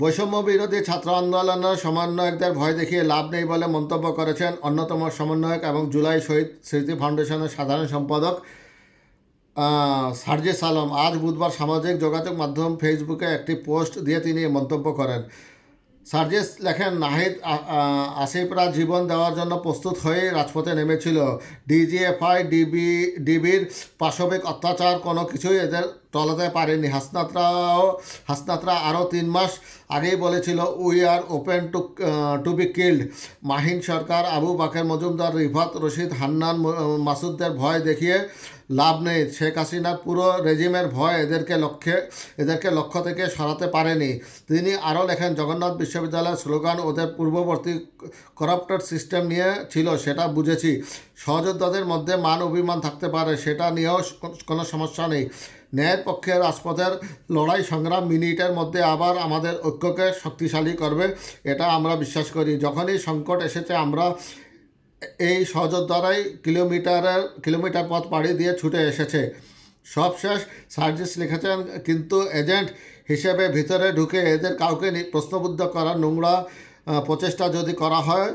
বৈষম্য বিরোধী ছাত্র আন্দোলনের সমন্বয়কদের ভয় দেখিয়ে লাভ নেই বলে মন্তব্য করেছেন অন্যতম সমন্বয়ক এবং জুলাই শহীদ স্মৃতি ফাউন্ডেশনের সাধারণ সম্পাদক সার্জিস আলম। আজ বুধবার সামাজিক যোগাযোগ মাধ্যম ফেসবুকে একটি পোস্ট দিয়ে তিনি মন্তব্য করেন। সার্জিস লেখেন, নাহিদ আসিফরা জীবন দেওয়ার জন্য প্রস্তুত হয়ে রাজপথে নেমেছিল। ডিজিএফআই, ডিবি, ডিবির পাশবিক অত্যাচার কোনো কিছুই এদের টলাতে পারেনি। হাসনাতরাও, হাসনাতরা আরও তিন মাস আগেই বলেছিল we are open to to be killed Mahin Sarkar, Abu Baker Majumdar, Rifat Rashid, Hannan মাসুদদের ভয় দেখিয়ে লাভ নেই। শেখ হাসিনার পুরো রেজিমের ভয় এদেরকে লক্ষ্যে, এদেরকে লক্ষ্য থেকে সরাতে পারেনি। তিনি আরও লেখেন, জগন্নাথ বিশ্ববিদ্যালয়ের স্লোগান ওদের পূর্ববর্তী করাপ্টেড সিস্টেম নিয়ে ছিল, সেটা বুঝেছি। সহযোদ্ধাদের মধ্যে মান অভিমান থাকতে পারে, সেটা নিয়েও কোনো সমস্যা নেই। ন্যায়ের পক্ষে রাজপথের লড়াই সংগ্রাম মিনিটের মধ্যে আবার আমাদের ঐক্যকে শক্তিশালী করবে, এটা আমরা বিশ্বাস করি। যখনই সংকট এসেছে, আমরা এই সহযোদ্ধারাই কিলোমিটারের, কিলোমিটার পথ পাড়ি দিয়ে ছুটে এসেছে। সবশেষ সার্জিস লিখেছেন, কিন্তু এজেন্ট হিসেবে ভিতরে ঢুকে এদের কাউকে প্রশ্নবুদ্ধ করার নোংরা প্রচেষ্টা যদি করা হয়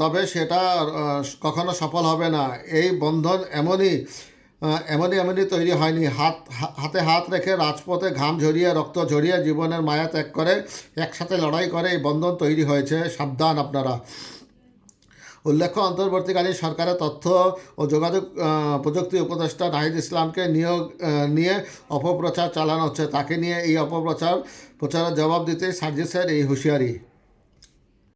তবে সেটা কখনো সফল হবে না। এই বন্ধন এমনই আহ, এমনই এমনই তৈরি হয়নি। হাত হাতে হাত রেখে রাজপথে ঘাম ঝরিয়ে রক্ত ঝরিয়ে জীবনের মায়া ত্যাগ করে একসাথে লড়াই করে এই বন্ধন তৈরি হয়েছে। সাবধান আপনারা। উল্লেখ্য অন্তর্বর্তীকালীন সরকারের তথ্য ও যোগাযোগ প্রযুক্তি উপদেষ্টা নাহিদ ইসলামকে নিয়োগ নিয়ে অপপ্রচার চালানো হচ্ছে। তাকে নিয়ে এই অপপ্রচার প্রচারের জবাব দিতে সার্জিসের এই হুঁশিয়ারি।